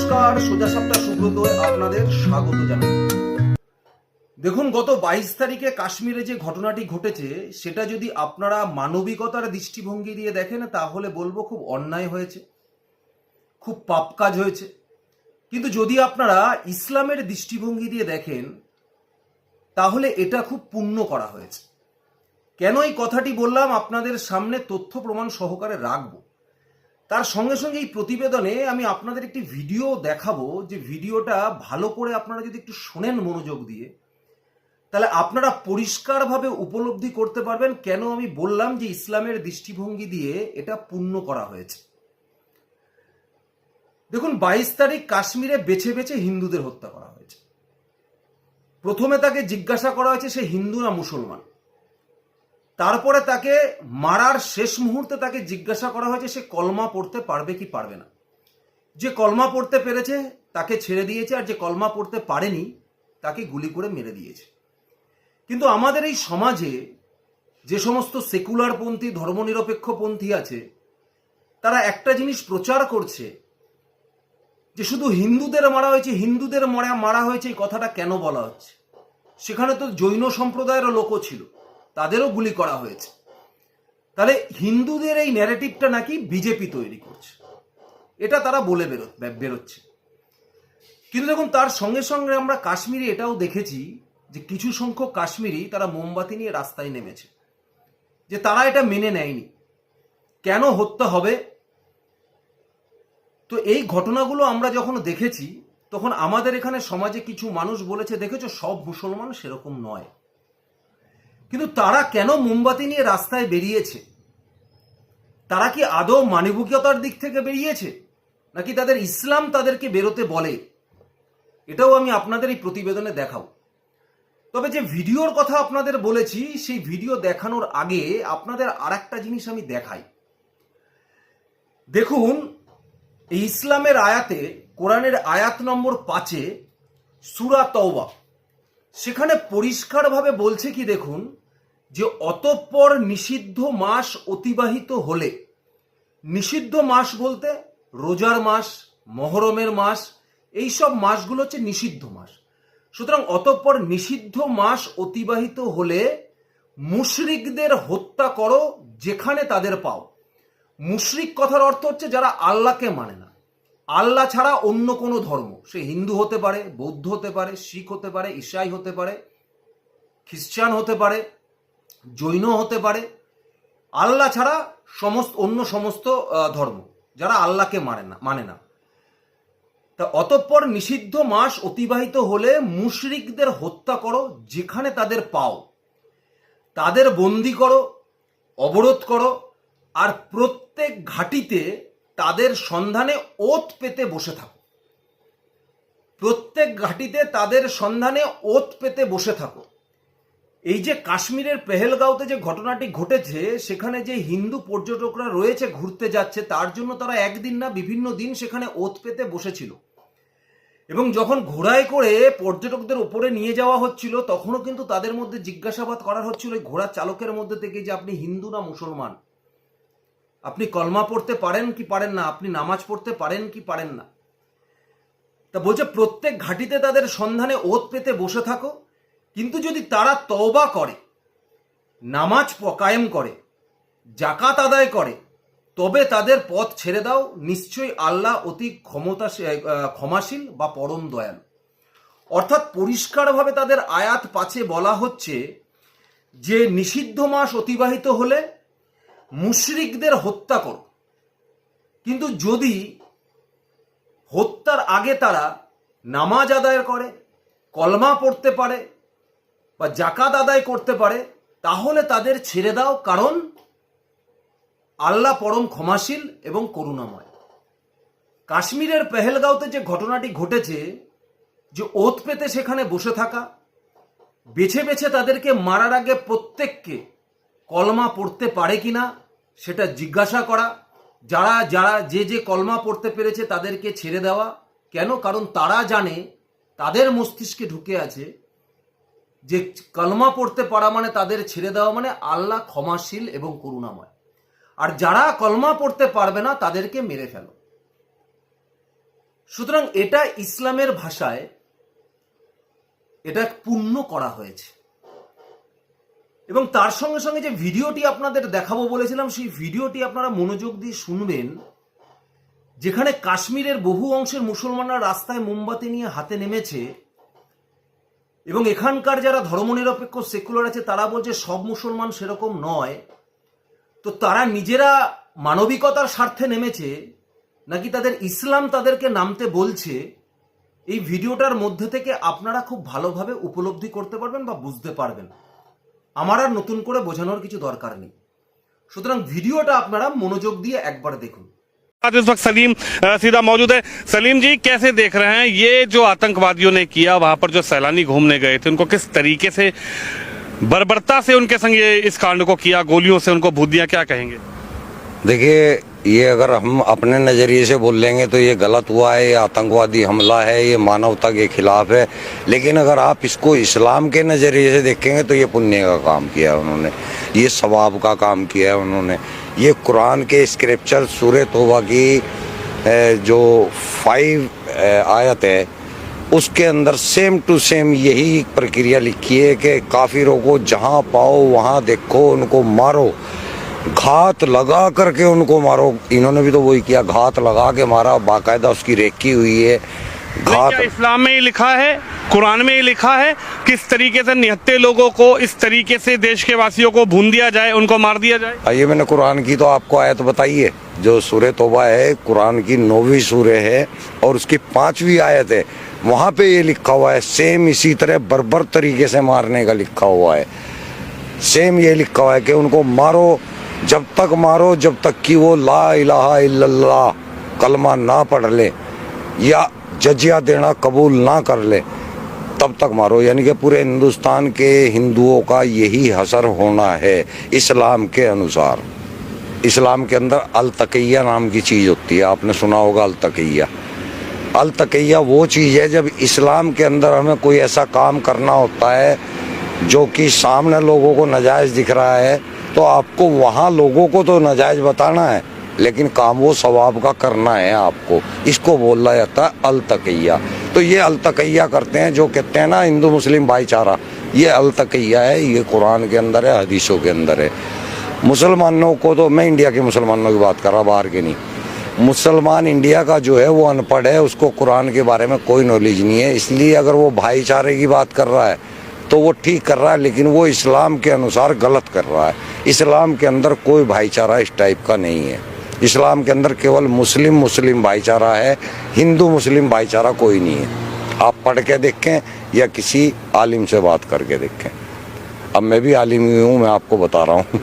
নমস্কার, সোজা সাপটা সুব্রত আপনাদের স্বাগত জানাই। দেখুন, গত বাইশ তারিখে কাশ্মীরে যে ঘটনাটি ঘটেছে, সেটা যদি আপনারা মানবিকতার দৃষ্টিভঙ্গি দিয়ে দেখেন, তাহলে বলব খুব অন্যায় হয়েছে, খুব পাপ কাজ হয়েছে। কিন্তু যদি আপনারা ইসলামের দৃষ্টিভঙ্গি দিয়ে দেখেন, তাহলে এটা খুব পুণ্য করা হয়েছে। কেন এই কথাটি বললাম? আপনাদের সামনে তথ্য প্রমাণ সহকারে রাখব। তার সঙ্গে সঙ্গে এই প্রতিবেদনে আমি আপনাদের একটি ভিডিও দেখাবো। যে ভিডিওটা ভালো করে আপনারা যদি একটু শোনেন মনোযোগ দিয়ে, তাহলে আপনারা পরিষ্কারভাবে উপলব্ধি করতে পারবেন কেন আমি বললাম যে ইসলামের দৃষ্টিভঙ্গি দিয়ে এটা পূর্ণ করা হয়েছে। দেখুন, বাইশ তারিখ কাশ্মীরে বেছে বেছে হিন্দুদের হত্যা করা হয়েছে। প্রথমে তাকে জিজ্ঞাসা করা হয়েছে, সে হিন্দু না মুসলমান? তারপরে তাকে মারার শেষ মুহূর্তে তাকে জিজ্ঞাসা করা হয়েছে, সে কলমা পড়তে পারবে কি পারবে না। যে কলমা পড়তে পেরেছে, তাকে ছেড়ে দিয়েছে, আর যে কলমা পড়তে পারেনি, তাকে গুলি করে মেরে দিয়েছে। কিন্তু আমাদের এই সমাজে যে সমস্ত সেকুলার পন্থী ধর্মনিরপেক্ষ পন্থী আছে, তারা একটা জিনিস প্রচার করছে, যে শুধু হিন্দুদের মারা হয়েছে, হিন্দুদের মারা মারা হয়েছে এই কথাটা কেন বলা হচ্ছে? সেখানে তো জৈন সম্প্রদায়েরও লোকও ছিল। তাদেরও গুলি করা হয়েছে। তাহলে হিন্দুদের এই ন্যারেটিভটা নাকি বিজেপি তৈরি করছে। এটা তারা বলে বেরো, বেরোচ্ছে। কিন্তু দেখুন, তার সঙ্গে সঙ্গে আমরা কাশ্মীরে এটাও দেখেছি যে কিছু সংখ্যক কাশ্মীরি তারা মোমবাতি নিয়ে রাস্তায় নেমেছে। যে তারা এটা মেনে নেয়নি। কেন হত্যা হবে? তো এই ঘটনাগুলো আমরা যখন দেখেছি, তখন আমাদের এখানে সমাজে কিছু মানুষ বলেছে, দেখেছ, সব মুসলমান সেরকম নয়। কিন্তু তারা কেন মোমবাতি নিয়ে রাস্তায় বেরিয়েছে? তারা কি আদৌ মানবিকতার দিক থেকে বেরিয়েছে? নাকি তাদের ইসলাম তাদেরকে বেরোতে বলে? এটাও আমি আপনাদের এই প্রতিবেদনে দেখাবো। তবে যে ভিডিওর কথা আপনাদের বলেছি, সেই ভিডিও দেখানোর আগে আপনাদের আর একটা জিনিস আমি দেখাই। দেখুন, এই ইসলামের আয়াতে, কোরআনের আয়াত নম্বর পাঁচে সুরা তওবা, সেখানে পরিষ্কারভাবে বলছে কি দেখুন যে অতঃপর নিষিদ্ধ মাস অতিবাহিত হলে, নিষিদ্ধ মাস বলতে রোজার মাস, মহরমের মাস এই সব মাসগুলো হচ্ছে নিষিদ্ধ মাস। সুতরাং অতঃপর নিষিদ্ধ মাস অতিবাহিত হলে মুশরিকদের হত্যা করো যেখানে তাদের পাও। মুশরিক কথার অর্থ হচ্ছে যারা আল্লাহকে মানে না। আল্লাহ ছাড়া অন্য কোনো ধর্ম, সে হিন্দু হতে পারে, বৌদ্ধ হতে পারে, শিখ হতে পারে ঈশাই হতে পারে, খ্রিস্টান হতে পারে জৈন হতে পারে। আল্লাহ ছাড়া সমস্ত, অন্য সমস্ত ধর্ম, যারা আল্লাহকে মানে না মানে না। তা অতঃপর নিষিদ্ধ মাস অতিবাহিত হলে মুশরিকদের হত্যা করো, যেখানে তাদের পাও। তাদের বন্দি করো, অবরোধ করো, আর প্রত্যেক ঘাটিতে তাদের সন্ধানে ওত পেতে বসে থাকো। প্রত্যেক ঘাটিতে তাদের সন্ধানে ওত পেতে বসে থাকো। এই যে কাশ্মীরের পেহেলগাঁওতে যে ঘটনাটি ঘটেছে, সেখানে যে হিন্দু পর্যটকরা রয়েছে, ঘুরতে যাচ্ছে, তার জন্য তারা একদিন না বিভিন্ন দিন সেখানে ওত পেতে বসেছিল। এবং যখন ঘোড়ায় করে পর্যটকদের উপরে নিয়ে যাওয়া হচ্ছিল, তখনও কিন্তু তাদের মধ্যে জিজ্ঞাসাবাদ করা হচ্ছিল ওই ঘোড়া চালকের মধ্যে থেকে যে আপনি হিন্দু না মুসলমান? আপনি কলমা পড়তে পারেন কি পারেন না? আপনি নামাজ পড়তে পারেন কি পারেন না? তা বলছে, প্রত্যেক ঘাটিতে তাদের সন্ধানে ওত পেতে বসে থাকো কিন্তু যদি তারা তওবা করে, নামাজ প- কায়েম করে জাকাত আদায় করে, তবে তাদের পথ ছেড়ে দাও, নিশ্চয়ই আল্লাহ অতি ক্ষমতা ক্ষমাশীল বা পরম দয়ালু। অর্থাৎ পরিষ্কারভাবে তাদের আয়াত পাছে বলা হচ্ছে যে, নিষিদ্ধ মাস অতিবাহিত হলে মুশরিকদের হত্যা করো। কিন্তু যদি হত্যার আগে তারা নামাজ আদায় করে, কলমা পড়তে পারে বা জাকাত আদায় করতে পারে, তাহলে তাদের ছেড়ে দাও, কারণ আল্লাহ পরম ক্ষমাশীল এবং করুণাময়। কাশ্মীরের পেহেলগাঁওতে যে ঘটনাটি ঘটেছে, যে ওত পেতে সেখানে বসে থাকা, বেছে বেছে তাদেরকে মারার আগে প্রত্যেককে কলমা পড়তে পারে কিনা, সেটা জিজ্ঞাসা করা, যারা যারা যে যে কলমা পড়তে পেরেছে তাদেরকে ছেড়ে দেওয়া, কেন? কারণ তারা জানে তাদের মস্তিষ্কে ঢুকে আছে যে কলমা পড়তে পারা মানে তাদের ছেড়ে দেওয়া মানে আল্লাহ ক্ষমাশীল এবং করুণাময়। আর যারা কলমা পড়তে পারবে না, তাদেরকে মেরে ফেলো। সুতরাং এটা ইসলামের ভাষায় এটা পূর্ণ করা হয়েছে। এবং তার সঙ্গে সঙ্গে যে ভিডিওটি আপনাদের দেখাবো বলেছিলাম, সেই ভিডিওটি আপনারা মনোযোগ দিয়ে শুনবেন, যেখানে কাশ্মীরের বহু অংশের মুসলমানরা রাস্তায় মোমবাতি নিয়ে হাতে নেমেছে। এবং এখানকার যারা ধর্মনিরপেক্ষ সেকুলার আছে, তারা বলছে সব মুসলমান সেরকম নয়। তো তারা নিজেরা মানবিকতার স্বার্থে নেমেছে, নাকি তাদের ইসলাম তাদেরকে নামতে বলছে, এই ভিডিওটার মধ্যে থেকে আপনারা খুব ভালোভাবে উপলব্ধি করতে পারবেন বা বুঝতে পারবেন। আমার আর নতুন করে বোঝানোর কিছু দরকার নেই। সুতরাং ভিডিওটা আপনারা মনোযোগ দিয়ে একবার দেখুন। आज इस वक्त सलीम सीधा मौजूद है। सलीम जी, कैसे देख रहे हैं? ये जो आतंकवादियों ने किया, वहाँ पर जो सैलानी घूमने गए थे, उनको किस तरीके से, बर्बरता से उनके संग ये इस कांड को किया, गोलियों से उनको भूत दिया क्या कहेंगे? देखिए ये अगर हम अपने नज़रिए से बोल लेंगे तो ये गलत हुआ है, ये आतंकवादी हमला है, ये मानवता के खिलाफ है। लेकिन अगर आप इसको इस्लाम के नज़रिए से देखेंगे तो ये पुण्य का काम किया है उन्होंने, ये सवाब का काम किया है उन्होंने। ये कुरान के स्क्रिप्चर सूर तोबा की जो फाइव आयत है, उसके अंदर सेम टू सेम यही प्रक्रिया लिखी है कि काफिरों को जहाँ पाओ वहाँ देखो, उनको मारो। घात लगा करके उनको मारो। इन्होंने भी तो वही किया घात लगा के मारा। बाकायदा उसकी रेकी हुई है। घात इस्लाम में ये लिखा है? कुरान में ये लिखा है किस तरीके से निहत्ते लोगों को इस तरीके से देश के वासियों को भून दिया जाए उनको मार दिया जाए? आइए मैंने कुरान की तो आपको आयत बताई है जो सूर्य तोबा है कुरान की नौवीं सूर्य है और उसकी पांचवी आयत है। वहाँ पे ये लिखा हुआ है सेम इसी तरह बर्बर तरीके से मारने का लिखा हुआ है। सेम ये लिखा हुआ है कि उनको मारो जब तक मारो, जब तक कि वो ला इलाहा इल्लल्लाह कलमा ना पढ़ ले या जजिया देना कबूल ना कर ले, तब तक मारो। यानी कि पूरे हिंदुस्तान के हिंदुओं का यही हसर होना है इस्लाम के अनुसार। इस्लाम के अंदर अल तकैया नाम की चीज़ होती है। आपने सुना होगा अल तकैया अल तकैया वो चीज़ है, जब इस्लाम के अंदर हमें कोई ऐसा काम करना होता है जो कि सामने लोगों को नजायज़ दिख रहा है तो आपको वहाँ लोगों को तो नाजायज़ बताना है, लेकिन काम वो सवाब का करना है आपको। इसको बोला जाता है अलतकैया तो ये अल तकैया करते हैं, जो कहते हैं ना हिंदू मुस्लिम भाईचारा, ये अलतकैया है, ये कुरान के अंदर है, हदीसों के अंदर है। मुसलमानों को तो मैं इंडिया के मुसलमानों की बात कर रहा बाहर के नहीं। मुसलमान इंडिया का जो है वो अनपढ़ है, उसको कुरान के बारे में कोई नॉलेज नहीं है, इसलिए अगर वो भाईचारे की बात कर रहा है तो वो ठीक कर रहा है, लेकिन वो इस्लाम के अनुसार गलत कर रहा है। इस्लाम के अंदर कोई भाईचारा इस टाइप का नहीं है। इस्लाम के अंदर केवल मुस्लिम मुस्लिम भाईचारा है, हिंदू मुस्लिम भाईचारा कोई नहीं है। आप पढ़ के देखें या किसी आलिम से बात करके देखें। अब मैं भी आलिम ही मैं आपको बता रहा हूँ।